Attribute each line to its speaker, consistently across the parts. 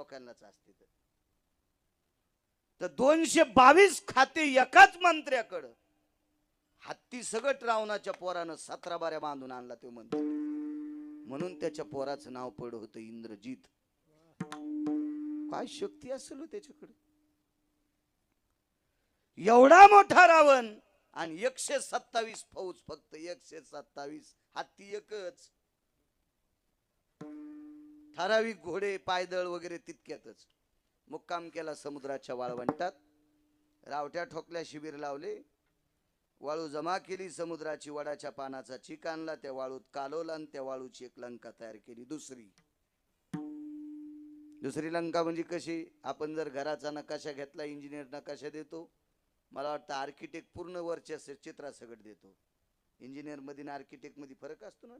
Speaker 1: लोकांनाच असते तर. दोनशे बावीस खाते एकाच मंत्र्याकडं. हत्ती सगट रावणाच्या पोरानं सतरा बाऱ्या बांधून आणला तो मंत्री. म्हणून त्याच्या पोराचं नाव पड होतं इंद्रजीत. काय शक्ती असेल त्याच्याकडे? एवढा मोठा रावण आणि एकशे सत्तावीस फौज फक्त एकशे सत्तावीस. हत्ती एकच. ठराविक घोडे पायदळ वगैरे तितक्यातच. मुक्काम केला समुद्राच्या वाळवंटात. रावट्या ठोकल्या शिबिर लावले. वाळू जमा केली समुद्राची वडाच्या पानाचा चीक आणला. त्या वाळूत कालवला आणि त्या वाळूची एक लंका तयार केली दुसरी. दुसरी लंका म्हणजे कशी? आपण जर घराचा नकाशा घेतला इंजिनियर नकाशा देतो. मला वाटतं आर्किटेक्ट पूर्ण वरच्या चित्रासकट देतो. इंजिनियरमध्ये आणि मध्ये फरक असतो ना?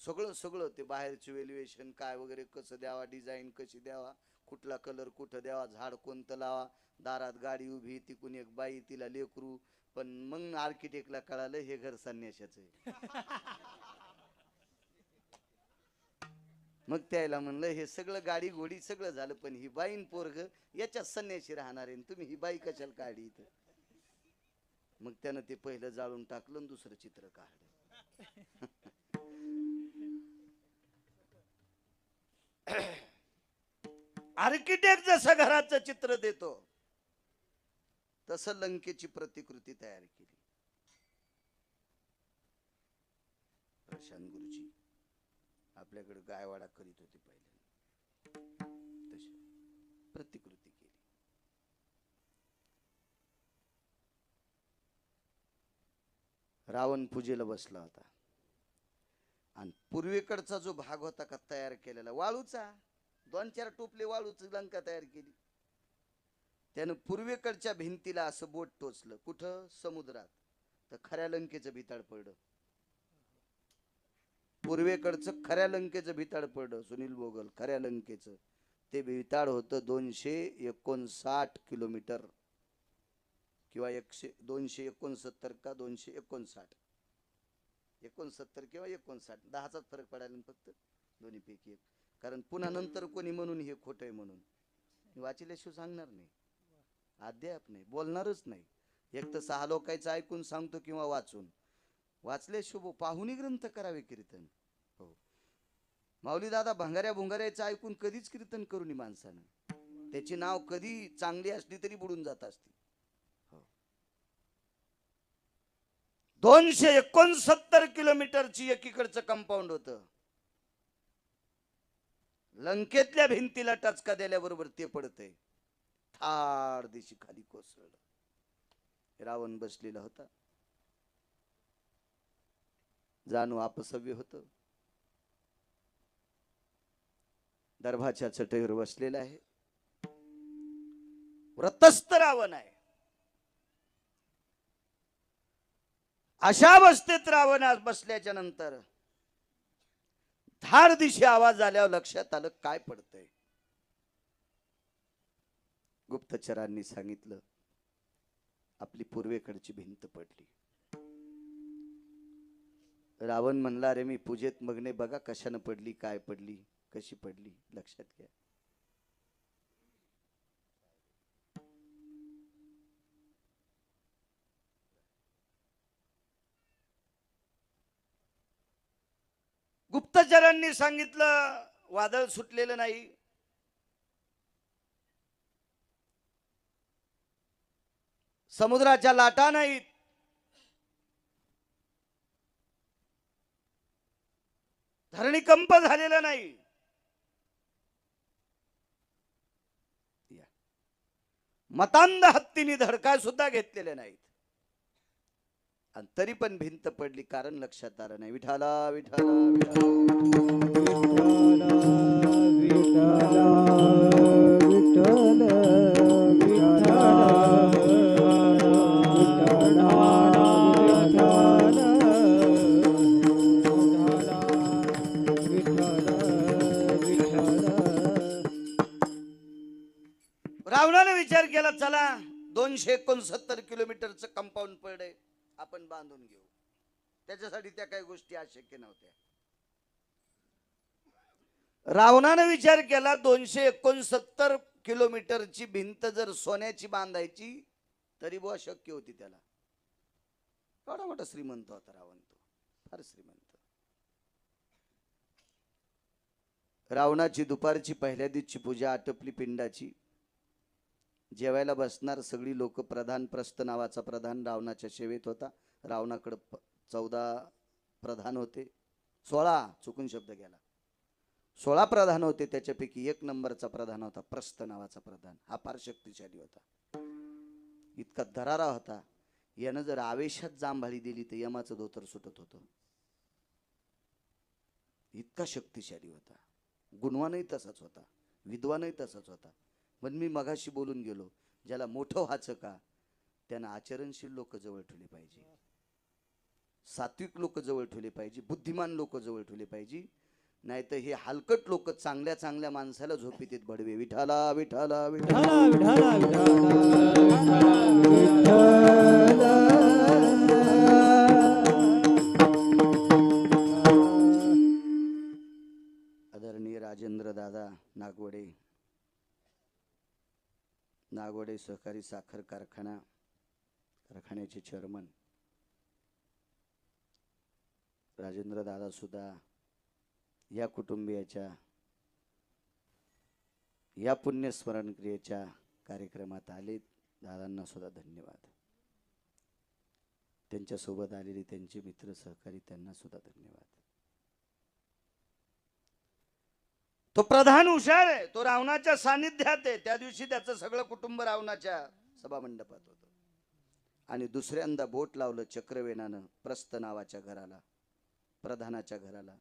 Speaker 1: सगळं सगळं ते बाहेरचे वेल्युएशन काय वगैरे कसं द्यावा डिझाईन कशी द्यावा कुठला कलर कुठं द्यावा झाड कोणतं लावा दारात गाडी उभी तिकून एक बाई तिला लेकरू पण मग आर्किटेक्टला कळालं हे घर संन्याशाचं आहे. मग त्याला म्हणलं हे सगळं गाडी घोडी सगळं झालं पण ही बाईन पोरग याच्यात संन्याशी राहणार आहे तुम्ही ही बाई कशाला काढी इथं? मग त्यानं ते पहिलं जाळून टाकलं दुसरं चित्र काढलं. आर्किटेक्ट जसं घराचं चित्र देतो तसं लंकेची प्रतिकृती तयार केली. प्रशांत गुरुजी आपल्याकडे गायवाडा करीत होते पहिले तशी प्रतिकृती केली. रावण पूजेला बसला होता. आणि पूर्वेकडचा जो भाग होता का तयार केलेला वाळूचा दोन चार टोपले वाळूची लंका तयार केली. त्यानं पूर्वेकडच्या भिंतीला असं बोट टोचलं. कुठं? समुद्रात. तर खऱ्या लंकेचं भिताड पडलं. पूर्वेकडचं खऱ्या लंकेचं भिताड पडलं. सुनील बोगल खऱ्या लंकेचं. ते भिताड होतं दोनशे एकोणसाठ किलोमीटर किंवा एकशे दोनशे एकोणसत्तर का दोनशे एकोणसाठ. एकोणसत्तर किंवा एकोणसाठ. दहाचाच फरक पडायला फक्त. दोन्हीपैकी एक. कारण पुन्हा नंतर कोणी म्हणून हे खोटं आहे म्हणून. मी वाचिल्याशिवाय सांगणार नाही. अद्याप नाही. बोलणारच नाही. एक तर सहा लोकांचं ऐकून सांगतो किंवा वाचून. वाचल्याशिवाय पाहुणी ग्रंथ करावे कीर्तन. हो. माऊली दादा भंगाऱ्या भुंगाऱ्याचं ऐकून कधीच कीर्तन करू नये माणसानं. त्याची नाव कधी चांगली असली तरी बुडून जात असते. हो. दोनशे एकोणसत्तर किलोमीटरची एकीकडचं कंपाऊंड होतं. लंकेतल्या भिंतीला टचका दिल्याबरोबर ते पडते थार दिशी खाली कोसळलं. रावण बसलेला होता. जाणू आपसव्य होत. दर्भाच्या चटईवर बसलेला आहे. व्रतस्थ रावण आहे. अशा अवस्थेत रावण बसल्याच्या नंतर धार दिशी आवाज आल्यावर लक्षात आलं काय पडतंय. गुप्तचरांनी सांगितलं आपली पूर्वेकडची भिंत पडली. रावण म्हणला रे मी पूजेत मगने बघा कशानं पडली काय पडली कशी पडली लक्षात घ्या. गुप्तचरांनी सांगितलं वादळ सुटलेलं नाही. समुद्राच्या लाटा नाहीत. धरणीकंप झालेला नाही. मतांध हत्तीने धडका सुद्धा घेतलेले नाहीत. आणि तरी पण भिंत पडली कारण लक्षात आलं नाही. विठाला विठाला विठाला. रावणाने विचार केला चला दोनशे एकोणसत्तर किलोमीटरचं कंपाऊंड पडे. आपण बांधून घेऊ. त्याच्यासाठी त्या काही गोष्टी अशक्य नव्हत्या. रावणानं विचार केला दोनशे एकोणसत्तर किलोमीटरची भिंत जर सोन्याची बांधायची तरी बुवा शक्य होती त्याला. एवढा मोठा श्रीमंत होता रावण तो. फार श्रीमंत. रावणाची दुपारची पहिल्या दिवशी पूजा आटपली पिंडाची. जेवायला बसणार सगळी लोक प्रधान प्रस्त नावाचा प्रधान रावणाच्या सेवेत होता. रावणाकडं प- चौदा प्रधान होते. सोळा चुकून शब्द गेला. सोळा प्रधान होते त्याच्यापैकी एक नंबरचा प्रधान होता प्रस्त नावाचा प्रधान. हा फार शक्तिशाली होता. इतका दरारा होता. यानं जर आवेशात जांभाळी दिली तर यमाचं धोतर सुटत होतं. इतका शक्तिशाली होता. गुणवानही तसाच होता. विद्वानही तसाच होता. पण मी मगाशी बोलून गेलो ज्याला मोठं व्हायचं का त्यांना आचरणशील लोक जवळ ठेवले पाहिजे. सात्विक लोक जवळ ठेवले पाहिजे बुद्धिमान लोक जवळ ठेवले पाहिजे. नाहीतर हे हलकट लोक चांगल्या चांगल्या माणसाला झोपीत बडवे विठाला विठाला विठाला
Speaker 2: विठाला
Speaker 1: आदरणीय राजेंद्र दादा नागवडे नागवडे सहकारी साखर कारखाना कारखान्याचे चेअरमन राजेंद्र दादा सुद्धा या कुटुंबियाच्या या पुण्यस्मरण क्रियेच्या कार्यक्रमात आले दादांना सुद्धा धन्यवाद. त्यांच्यासोबत आलेले त्यांचे मित्र सहकारी त्यांना सुद्धा धन्यवाद. तो प्रधान हुशार आहे तो रावणाच्या सानिध्यात आहे. त्या दिवशी त्याचं सगळं कुटुंब रावणाच्या सभामंडपात होतं. आणि दुसऱ्यांदा बोट लावलं चक्रवेनानं प्रस्थ नावाच्या घराला प्रधानाच्या घराला.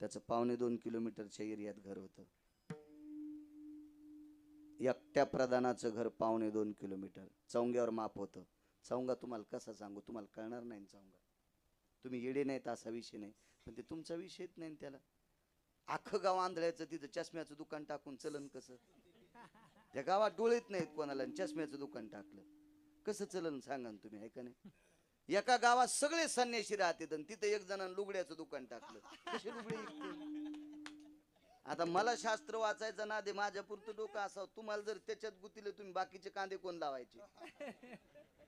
Speaker 1: त्याचं पावणे दोन किलोमीटरच्या एरियात घर होतं. एकट्या प्रधानाचं घर पावणे दोन किलोमीटर. चौंग्यावर माप होतं. चौंगा तुम्हाला कसा सांगू? तुम्हाला कळणार नाही चौंगा. तुम्ही येडे नाहीत असा विषय नाही. पण ते तुमचा विषयच नाही त्याला. अख्खं गाव आंधळ्याचं तिथं चष्म्याचं दुकान टाकून चलन कसं? त्या गावात डोळेत नाहीत कोणाला आणि चष्म्याचं दुकान टाकलं. कसं चलन सांगा तुम्ही ऐका नाही? एका गावात सगळे संन्याशी राहते तिथं एक जणांना लुगड्याचं दुकान टाकलं. कसे लुगडे आता मला शास्त्र वाचायचं ना दे माझ्या पुरतं डोकं असावं. तुम्हाला जर त्याच्यात गुतीले तुम्ही बाकीचे कांदे कोण लावायचे?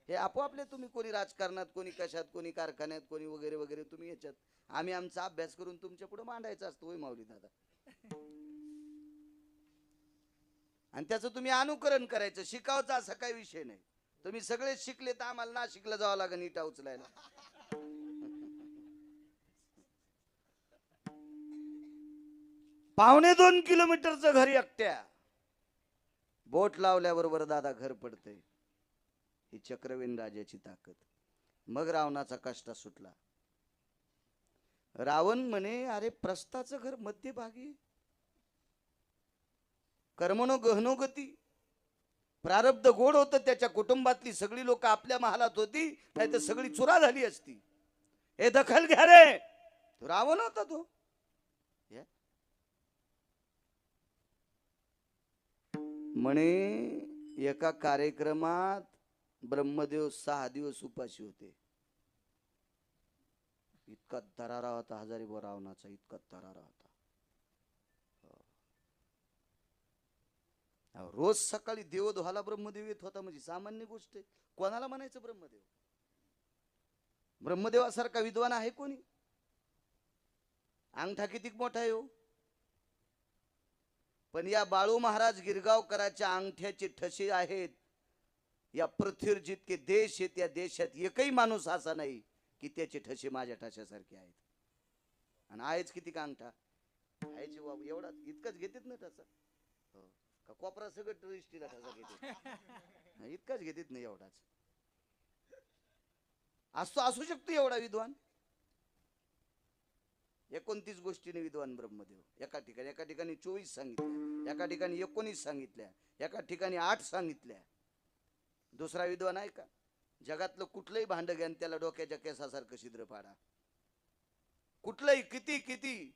Speaker 1: हे आपोआपले तुम्ही कोणी राजकारणात कोणी कशात कोणी कारखान्यात कोणी वगैरे वगैरे तुम्ही याच्यात. आम्ही आमचा अभ्यास करून तुमच्यापुढे मांडायचा असतो होय माऊली दादा? आणि त्याचं तुम्ही अनुकरण करायचं. शिकावचा असा काही विषय नाही. तुम्ही सगळे शिकले तर आम्हाला ना शिकलं जावं लागेल इटा उचलायला. पावणे दोन किलोमीटरचं घर एकट्या. बोट लावल्याबरोबर दादा घर पडते. ही चक्रवीन राजाची ताकद. मग रावणाचा कष्टा सुटला. रावण म्हणे अरे प्रस्ताचं घर मध्यभागी. कर्मनो गहनो गती. प्रारब्ध गोड होतं त्याच्या कुटुंबातली सगळी लोक आपल्या महालात होती नाही तर सगळी चुरा झाली असती. हे दखल घ्या रे. रावण होता तो. म्हणे एका कार्यक्रमात ब्रह्मदेव सहा दिवस उपाशी होते. इतका दरारा होता हजारी रावणाचा इतका दरारा होता. रोज सकाळी देवधुहाला ब्रह्मदेव येत होता म्हणजे सामान्य गोष्ट आहे. कोणाला म्हणायचं ब्रह्मदेव? ब्रह्मदेवासारखा विद्वान आहे कोणी? अंगठा किती मोठा आहे हो? पण या बाळू महाराज गिरगावकराच्या अंगठ्याचे ठसे आहेत. या पृथ्वीवर जितके देश आहेत त्या देशात एकही माणूस असा नाही की त्याचे ठसे माझ्या ठशासारखे आहेत आणि आहेच किती का अंगठा? आहेच वा- एवढा इतकंच घेतात ना तसं. हो. का कोपरा सगळं इष्टीला ठसा घेते इतकाच घेतात नाही एवढाच. असतो असू शकतो एवढा विद्वान. एकोणतीस गोष्टीने विद्वान ब्रह्मदेव. एका ठिकाणी एका ठिकाणी चोवीस सांगितल्या एका ठिकाणी एकोणीस सांगितल्या एका ठिकाणी आठ सांगितल्या. दुसरा विद्वान आहे का? जगातलं कुठलंही भांड घ्या त्याला डोक्याच्या केसासारखं छिद्र पाडा. कुठलंही किती किती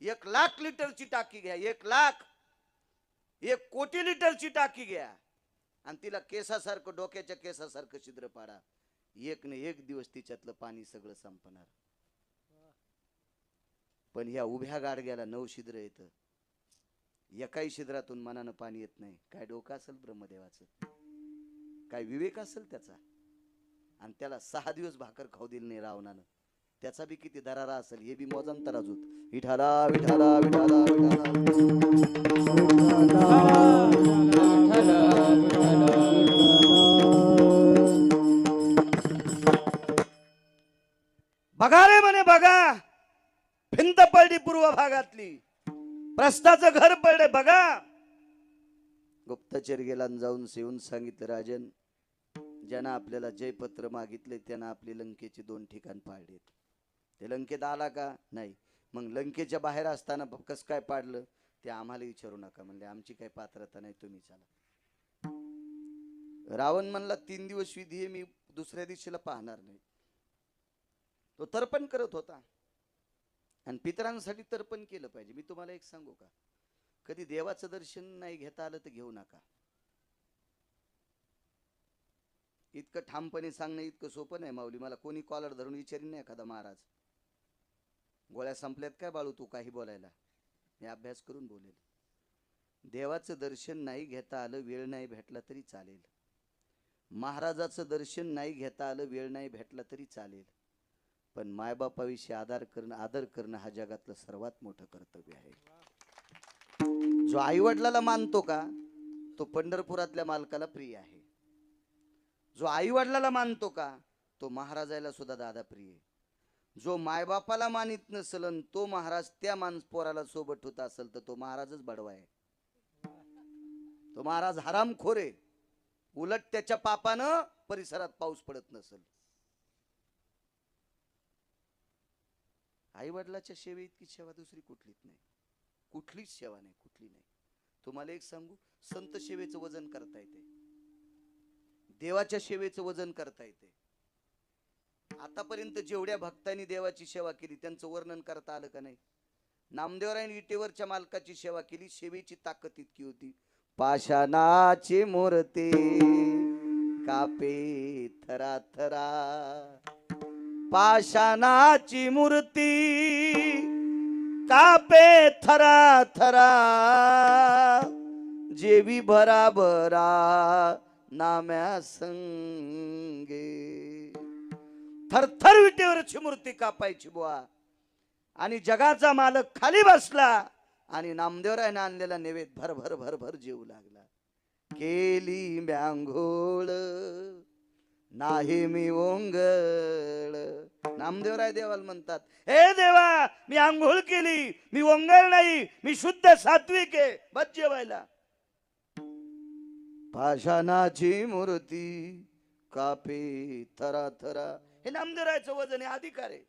Speaker 1: एक लाख लिटरची टाकी घ्या एक लाख एक कोटी लिटरची टाकी घ्या आणि तिला केसासारखं डोक्याच्या केसासारखं छिद्र पाडा. एक न एक दिवस तिच्यातलं पाणी सगळं संपणार. पण ह्या उभ्या गाडग्याला नऊ छिद्र येतं एकाही छिद्रातून मनानं पाणी येत नाही. काय डोकं असेल ब्रह्मदेवाचं? काय विवेक असेल त्याचा? आणि त्याला सहा दिवस भाकर खाऊ दिली नाही रावणानं. त्याचा बी किती दरारा असेल हे बी मोजान तराजूत विठाला विठाला विठाला विठाला. बघा रे म्हणे बघा. भिंत पडली पूर्व भागातली. प्रस्थाचं घर पडले बघा. गुप्तचर गेला जाऊन सेवून सांगितलं राजन ज्यानं आपल्याला जयपत्र मागितले त्यानं आपली लंकेची दोन ठिकाण पाडलेत ते लंकेत आला का? नाही. मग लंकेच्या बाहेर असताना कस काय पाडलं? ते आम्हाला विचारू नका म्हणले आमची काही पात्रता नाही तुम्ही चला. रावण म्हणला तीन दिवस विधी मी दुसऱ्या दिवशीला पाहणार नाही. तो तर्पण करत होता. आणि पितरांसाठी तर्पण केलं पाहिजे. मी तुम्हाला एक सांगू का? कधी देवाचं दर्शन नाही घेता आलं तर घेऊ नका. इतकं ठामपणे सांगणं इतकं सोपं नाही माऊली. मला कोणी कॉलर धरून विचारीन नाही एखादा महाराज. गोळ्या संपल्यात काय बाळू तू काही बोलायला? मी अभ्यास करून बोलेल. देवाचं दर्शन नाही घेता आलं वेळ नाही भेटला तरी चालेल. महाराजाचं दर्शन नाही घेता आलं वेळ नाही भेटला तरी चालेल. पण मायबापाविषयी आदर करणं आदर करणं हा जगातलं सर्वात मोठं कर्तव्य आहे. जो आई वडिलाला मानतो का तो पंढरपुरातल्या मालकाला प्रिय आहे. जो आई वडिलाला मानतो का तो महाराजाला सुद्धा दादा प्रिय जो मायबापाला मानित नसल तो महाराज त्या माणस पोराला सोबत होत असेल तर तो महाराजच बडवा आहे. तो महाराज हरामखोर आहे. उलट त्याच्या पापानं परिसरात पाऊस पडत नसेल. आई वडिलाच्या सेवे इतकी सेवा दुसरी कुठलीच नाही. कुठलीच सेवा नाही कुठली नाही. तुम्हाला एक सांगू संत सेवेचं वजन करता येते. देवाच्या सेवेचं वजन करता येते. आतापर्यंत जेवढ्या भक्तांनी देवाची सेवा केली त्यांचं वर्णन करता आलं का नाही? नामदेवरायन इटेवरच्या मालकाची सेवा केली सेवेची ताकद इतकी होती. पाषाणाची मूर्ती कापे थरा थरा पाषाणाची मूर्ती कापे थरा थरा जेवी भराभरा नाम्या संगे. थरथर विटेवरची मूर्ती कापायची बुवा. आणि जगाचा मालक खाली बसला आणि नामदेवरायनं आणलेला नैवेद भर भर भर भर जेवू लागला. केली म्यांघोळ नाही मी ओंगळ. नामदेवराय देवाला म्हणतात हे देवा मी आंघोळ केली मी ओंगळ नाही मी शुद्ध सात्विक आहे. बस जेवायला. पाषाणाची मूर्ती कापी थरा थरा हे नामदेवरायचं वजन हे अधिकार आहे.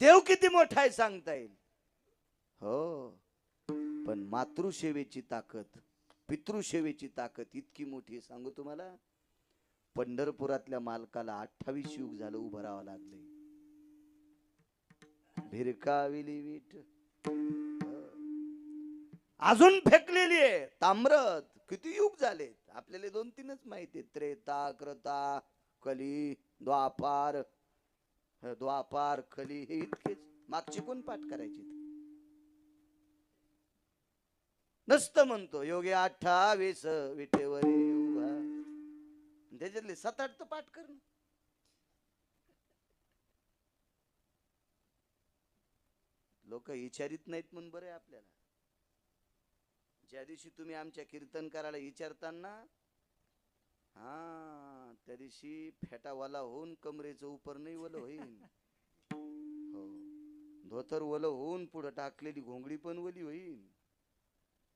Speaker 1: देव किती मोठा आहे सांगता येईल. हो पण मातृसेवेची ताकद पितृसेवेची ताकद इतकी मोठी सांगू तुम्हाला? पंढरपुरातल्या मालकाला अठ्ठावीस युग झालं उभं राहावं लागले भिरकाविली वीट. अजून फेकलेली आहे. ताम्रत. किती युग झालेत? आपल्याला दोन तीनच माहिती त्रेता क्रता कली द्वापार. द्वापार खली हे इतकेच. मागची कोण पाठ करायची? नसतं म्हणतो. योगे अठ्ठावीस विटेवरी. त्याच्यातले सात आठ तर पाठ कर ना. लोक विचारित नाहीत म्हणून बरं आहे आपल्याला. ज्या दिवशी तुम्ही आमच्या कीर्तन करायला विचारताना हा त्या दिवशी फेटावाला होऊन कमरेचं उपर नाही वल होईल हो. धोतर वल होऊन पुढं टाकलेली घोंगडी पण वली होईल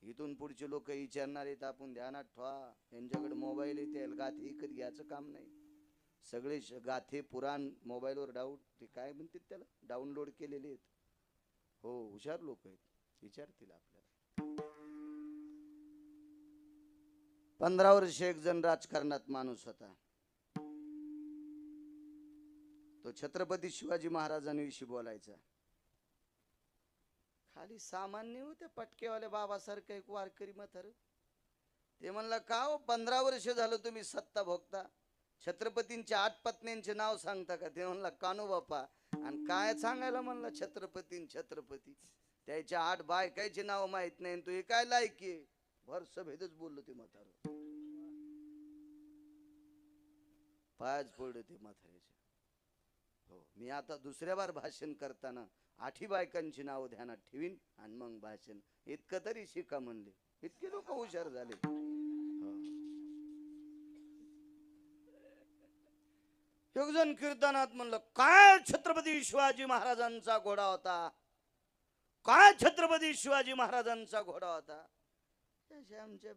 Speaker 1: इथून पुढचे लोक विचारणार आहेत आपण ध्यानात ठेवा. यांच्याकडे मोबाईल येते गाथे इकत घ्यायचं काम नाही. सगळे गाथे पुराण मोबाईलवर डाऊट ते काय म्हणतात त्याला? डाउनलोड केलेले आहेत. हो हुशार लोक आहेत. विचारतील आपल्याला. पंधरा वर्ष एक जण राजकारणात माणूस होता. तो छत्रपती शिवाजी महाराजांविषयी बोलायचा. खाली सामान्य होते पटकेवाले बाबासारखं एक वारकरी म्हातार. ते म्हणला का हो पंधरा वर्ष झालं तुम्ही सत्ता भोगता? छत्रपतींच्या आठ पत्न्यांचे नाव सांगता का? ते म्हणला कानू बापा आणि काय सांगायला म्हणला छत्रपतीन छत्रपती. त्याच्या आठ बायकायचे नाव माहीत नाही आणि तू हे काय लायकी आहे? भर सभेतच बोललो ते म्हातार. पायच पडलं ते म्हाताऱ्याच्या. हो. मी आता दुसऱ्या बार भाषण करताना आठी बायकांची नाव ध्यानात ठेवीन आणि मग भाषण. इतकं तरी शिका म्हणले. इतके लोक हुशार झाले. हो. एक जण कीर्तनात म्हणलं काय छत्रपती शिवाजी महाराजांचा घोडा होता? काय छत्रपती शिवाजी महाराजांचा घोडा होता? आमच्या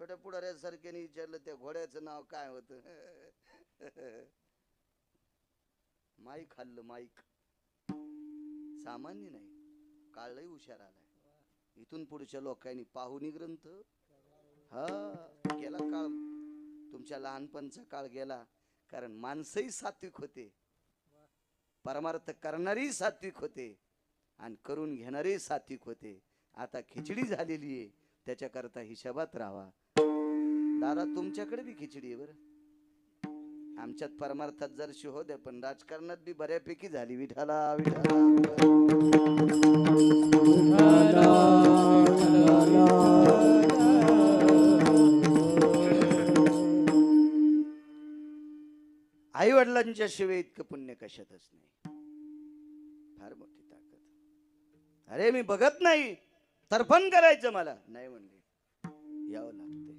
Speaker 1: छोट्या पुढाऱ्यासारख्याने विचारलं त्या घोड्याचं नाव काय होत? माईक हल्ल माईक. सामान्य नाही. काळ हुशार आलाय. इथून पुढच्या लोकांनी पाहुणी ग्रंथ. हा गेला काळ. तुमच्या लहानपणचा काळ गेला कारण माणसंही सात्विक होते. परमार्थ करणारी सात्विक होते. आणि करून घेणारे सात्विक होते. आता खिचडी झालेली आहे. त्याच्याकरता हिशोबात राहा दादा तुमच्याकडे बी खिचडी आहे बरं. आमच्यात परमार्थात जर हो पण राजकारणात बी बऱ्यापैकी झाली. विठाला विठाला आई वडिलांच्या शिवाय इतकं पुण्य कशातच नाही. फार मोठी ताकद. अरे मी बघत नाही. तर्पण करायचं मला. नाही म्हणले. यावं लागते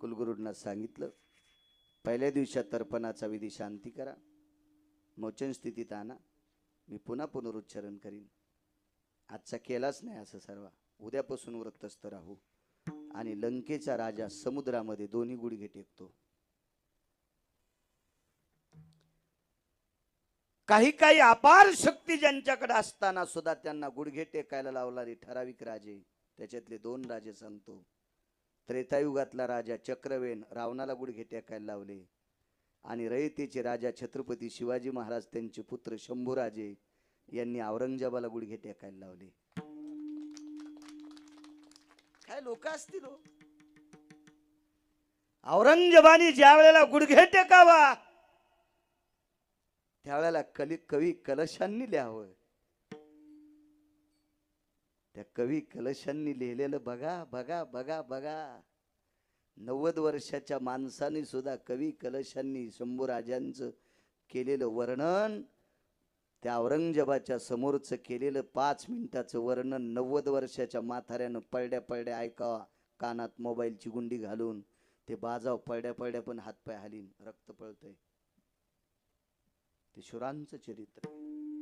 Speaker 1: कुलगुरूंना सांगितलं. पहिल्या दिवसात तर्पणाचा विधी शांती करा. मोचन स्थितीत आणा. मी पुन्हा पुनरुच्चारण करीन. आजचा केलाच नाही असं सर्व. उद्यापासून व्रतस्थ राहू. आणि लंकेचा राजा समुद्रामध्ये दोन्ही गुडघे टेकतो. काही काही अपार शक्ती ज्यांच्याकडे असताना सुद्धा त्यांना गुडघे टेकायला लावणारे ठराविक राजे त्याच्यातले दोन राजे सांगतो त्रेतायुगातला राजा चक्रवेन रावणाला गुडघे टेकायला लावले. आणि रयतेचे राजा छत्रपती शिवाजी महाराज त्यांचे पुत्र शंभूराजे यांनी औरंगजेबाला गुडघे टेकायला लावले. काय लोक असतील हो? औरंगजेबाने ज्या वेळेला गुडघे टेकावा त्यावेळेला कली कवी कलशांनी लिहावं. त्या कवी कलशांनी लिहिलेलं बघा बघा बघा बघा. नव्वद वर्षाच्या माणसाने सुद्धा कवी कलशांनी शंभूराजांचं केलेलं वर्णन त्या औरंगजेबाच्या समोरचं केलेलं पाच मिनिटाचं वर्णन नव्वद वर्षाच्या म्हाताऱ्यानं पळड्या पळड्या ऐकावा कानात मोबाईलची गुंडी घालून. ते बाजाव पळड्या पळड्या पण हातपाय हालीन रक्त पळतंय. ते शुरांचं चरित्र.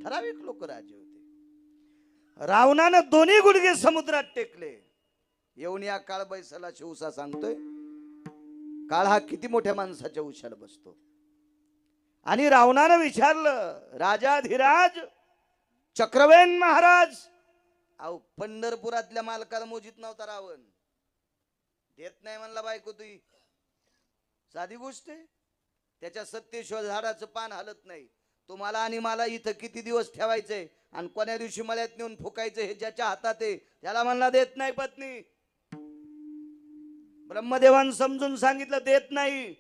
Speaker 1: ठराविक लोक राजे होते. रावणानं दोन्ही गुडघे समुद्रात टेकले. येऊन या काळ बैसाला शिवसा सांगतोय काळ हा किती मोठ्या माणसाच्या उशाला बसतो. आणि रावणानं विचारलं राजाधिराज चक्रवेन महाराज अहो पंढरपुरातल्या मालकाला मोजित नव्हता रावण. देत नाही म्हणला बायको तुई साधी गोष्ट आहे. त्याच्या सत्यश्वर झाडाचं पान हलत नाही. तुम्हाला आणि मला इथं किती दिवस ठेवायचंय? आणि कोण्या दिवशी मळ्यात नेऊन फुकायचं हे ज्याच्या हातात आहे त्याला म्हणला देत नाही पत्नी. ब्रह्मदेवान समजून सांगितलं देत नाही.